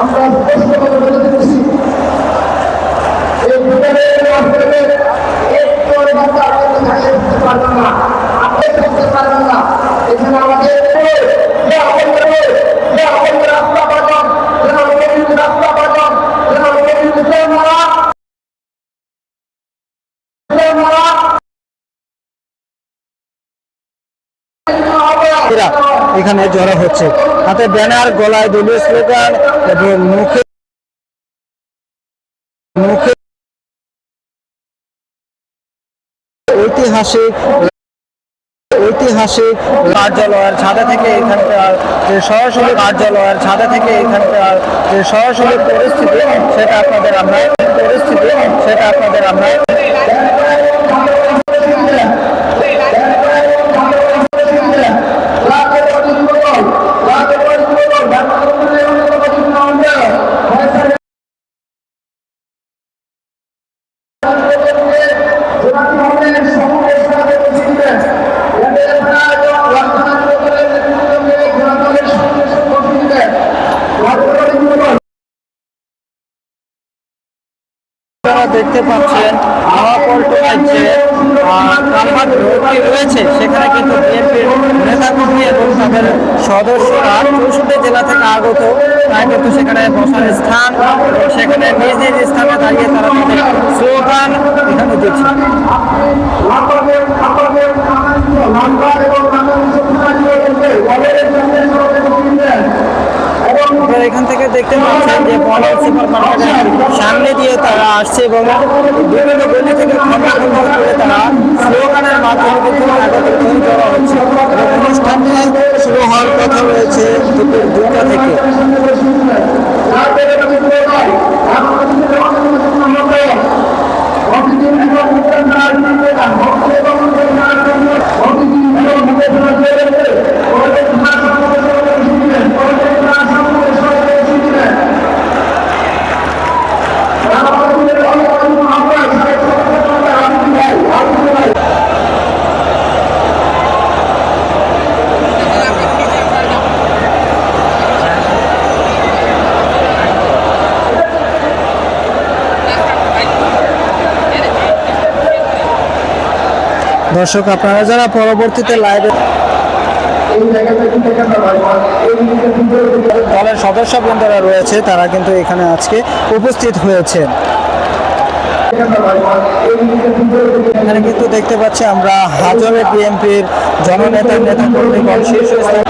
আমরা স্পষ্টভাবে বলে দিচ্ছি এই ভোটারের মাধ্যমে একটু পাঠান মারা এরা এখানে জড়ো হচ্ছে। হাতে ব্যানার, গলায় দলীয় স্লোগান এবং মুখে মুখে ঐতিহাসিক ঐতিহাসিক কার্যালয়ের ছাদে থেকে এখানকার যে সরাসরি কার্যালয়ের ছাদে থেকে এখানকার যে সরাসরি পরিস্থিতি, সেটা আপনাদের আমরা পরিস্থিতি, সেটা আপনাদের আমরা আপনারা দেখতে পাচ্ছেন নয়াপল্টনের যে কালভার্ট রয়েছে সেখানে কিন্তু বিএনপির নেতাকর্মী এবং তাদের সদস্যরা চৌষট্টি জেলা থেকে আগত তারা কিন্তু সেখানে বসার স্থান সেখানে নিজ নিজ স্থানে দাঁড়িয়ে তারা তাদের স্লোগান এখানে দিচ্ছে আপনারা এখান থেকে দেখতে পাচ্ছেন যে বনাম সুপার মার্কেটের সামনে দিয়ে তারা আসছে এবং বিভিন্ন গলি থেকে খন্ডা খন্ড করে তারা স্লোগানের মাধ্যমে কিন্তু একত্রিত জড়ো হচ্ছে। অনুষ্ঠানটি শুরু হওয়ার কথা রয়েছে দুপুর দুটা থেকে। দর্শক, আপনারা যারা পরবর্তীতে লাইভে দলের সদস্য বন্ধুরা রয়েছে, তারা কিন্তু এখানে আজকে উপস্থিত হয়েছেন। এখানে কিন্তু দেখতে পাচ্ছি আমরা হাজরে বিএনপির জননেতা নেতা কর্মীগণ শীর্ষস্থান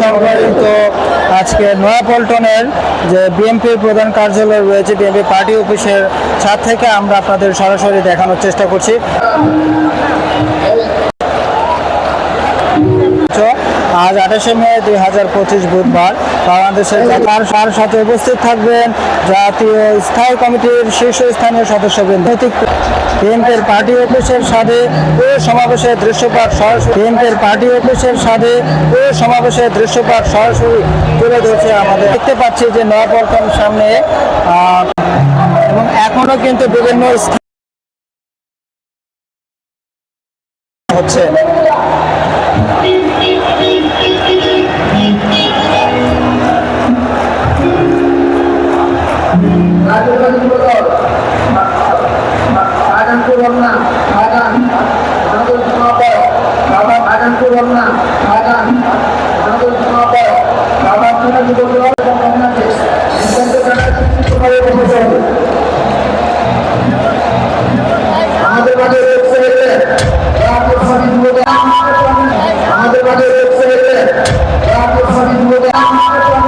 সম্মানিত আজকে নয়াপল্টনের যে বিএনপির প্রধান কার্যালয় রয়েছে, বিএনপি পার্টি অফিসের ছাদ থেকে আমরা আপনাদের সরাসরি দেখানোর চেষ্টা করছি। আজ আঠাশে মে দুই হাজার পঁচিশ বুধবার বাংলাদেশের তার সাথে উপস্থিত থাকবেন জাতীয় স্থায়ী কমিটির শীর্ষস্থানীয় সদস্যবৃন্দ। বিএনপির পার্টি অফিসের সাথে ও সমাবেশের দৃশ্যপাত সরাসরি বিএনপির পার্টি অফিসের সাথে ও সমাবেশের দৃশ্যপাত সরাসরি তুলে ধরছে আমাদের। দেখতে পাচ্ছি যে নয়াপল্টন সামনে এবং এখনও কিন্তু বিভিন্ন হচ্ছে। আমাদের মাঝে রয়েছে আমাদের মাঝে রয়েছে